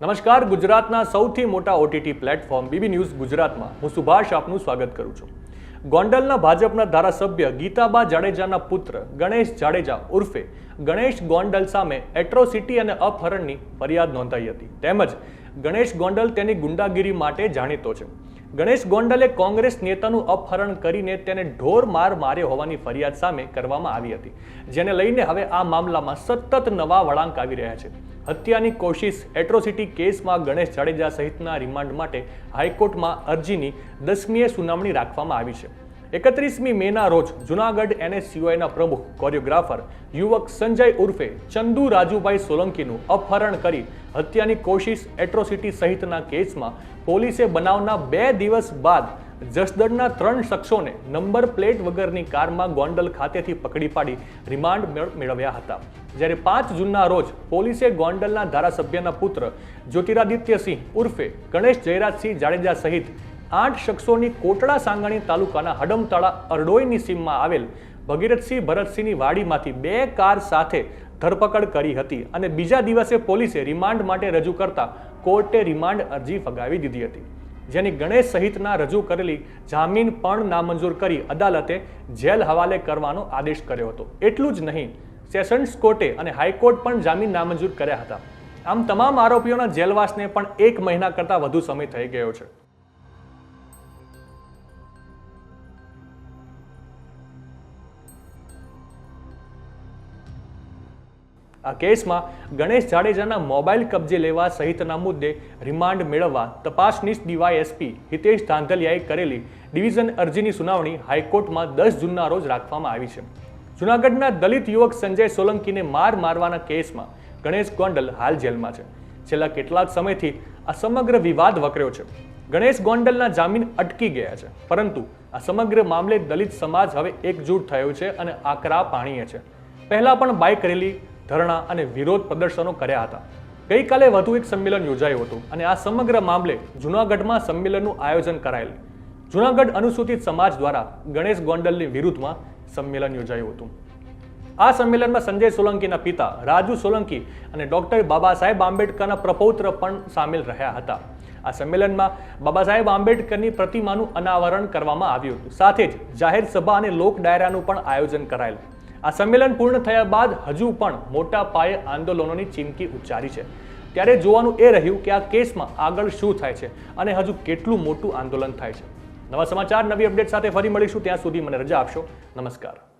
નમસ્કાર, ગુજરાતના સૌથી મોટા ઓટીટી પ્લેટફોર્મ બીબી ન્યૂઝ ગુજરાતમાં. હું સુભાષ આપનું સ્વાગત કરું છું. ગોંડલના ભાજપના ધારાસભ્ય ગીતાબા જાડેજાના પુત્ર ગણેશ જાડેજા ઉર્ફે ગણેશ ગોંડલ સામે એટ્રોસિટી અને અપહરણની ફરિયાદ નોંધાઈ હતી. તેમજ ગણેશ ગોંડલ તેની ગુંડાગીરી માટે જાણીતો છે. ગણેશ ગોંડલે કોંગ્રેસ નેતાનું અપહરણ કરીને તેને ઢોર માર માર્યો હોવાની ફરિયાદ સામે કરવામાં આવી હતી, જેને લઈને હવે આ મામલામાં સતત નવા વળાંક આવી રહ્યા છે. હત્યાની કોશિશ એટ્રોસિટી કેસમાં ગણેશ જાડેજા સહિતના રિમાન્ડ માટે હાઈકોર્ટમાં અરજીની દસમીએ સુનાવણી રાખવામાં આવી છે. એકત્રીસમી મેના રોજ જુનાગઢ એનએસયુઆઈના પ્રમુખ કોરિયોગ્રાફર યુવક સંજય ઉર્ફે ચંદુ રાજુભાઈ સોલંકીનું અપહરણ કરી હત્યાની કોશિશ એટ્રોસિટી સહિતના કેસમાં પોલીસે બનાવના બે દિવસ બાદ જસદણના ત્રણ શખ્સોને નંબર પ્લેટ વગરની કારમાં ગોંડલ ખાતેથી પકડી પાડી રિમાન્ડ મેળ- મેળવ્યા હતા. જ્યારે પાંચ જૂનના રોજ પોલીસે ગોંડલના ધારાસભ્યના પુત્ર જ્યોતિરાદિત્યસિંહ ઉર્ફે ગણેશ જયરાજસિંહ જાડેજા સહિત આઠ શખ્સોની કોટડા સાંગાણી તાલુકાના હડમતાળા અરડોઈની સીમમાં આવેલ ભગીરથસિંહ ભરતસિંહની વાડીમાંથી બે કાર સાથે ધરપકડ કરી હતી અને બીજા દિવસે પોલીસે રિમાન્ડ માટે રજૂ કરતા કોર્ટે રિમાન્ડ અરજી ફગાવી દીધી હતી. જેની ગણેશ સહિતના રજૂ કરેલી જામીન પણ નામંજૂર કરી અદાલતે જેલ હવાલે કરવાનો આદેશ કર્યો હતો. એટલું જ નહીં, સેશન્સ કોર્ટે અને હાઈકોર્ટ પણ જામીન નામંજૂર કર્યા હતા. આમ તમામ આરોપીઓના જેલવાસને પણ એક મહિના કરતાં વધુ સમય થઈ ગયો છે. આ કેસમાં ગણેશ જાડેજાના મોબાઈલ કબજે લેવા સહિતના મુદ્દે રિમાન્ડ મેળવવા તપાસનીશ ડીવાયએસપી હિતેશ ધાંધલિયાએ કરેલી ડિવિઝન અરજીની સુનાવણી હાઈકોર્ટમાં દસ જૂનના રોજ રાખવામાં આવી છે. જૂનાગઢના દલિત યુવક સંજય સોલંકીને માર મારવાના કેસમાં ગણેશ ગોંડલ હાલ જેલમાં છે. છેલ્લા કેટલાક સમયથી આ સમગ્ર વિવાદ વકર્યો છે. ગણેશ ગોંડલના જામીન અટકી ગયા છે, પરંતુ આ સમગ્ર મામલે દલિત સમાજ હવે એકજૂટ થયો છે અને આકરા પાણીએ છે. પહેલાં પણ બાઇક રેલી ધરણા અને વિરોધ પ્રદર્શનો કર્યા હતા. ગઈકાલે વધુ એક સંમેલન યોજાયું હતું અને આ સમગ્ર મામલે જૂનાગઢમાં સંમેલનનું આયોજન કરાયેલ. જૂનાગઢ અનુસૂચિત સમાજ દ્વારા ગણેશ ગોંડલની વિરુદ્ધમાં સંમેલન યોજાયું હતું. આ સંમેલનમાં સંજય સોલંકીના પિતા રાજુ સોલંકી અને ડોક્ટર બાબા સાહેબ આંબેડકરના પ્રપૌત્ર પણ સામેલ રહ્યા હતા. આ સંમેલનમાં બાબા સાહેબ આંબેડકરની પ્રતિમાનું અનાવરણ કરવામાં આવ્યું હતું. સાથે જ જાહેર સભા અને લોક ડાયરાનું પણ આયોજન કરાયેલ. આ સંમેલન પૂર્ણ થયા બાદ હજુ પણ મોટા પાયે આંદોલનોની ચીમકી ઉચ્ચારી છે. ત્યારે જોવાનું એ રહ્યું કે આ કેસમાં આગળ શું થાય છે અને હજુ કેટલું મોટું આંદોલન થાય છે. નવા સમાચાર, નવી અપડેટ સાથે ફરી મળીશું. ત્યાં સુધી મને રજા આપશો. નમસ્કાર.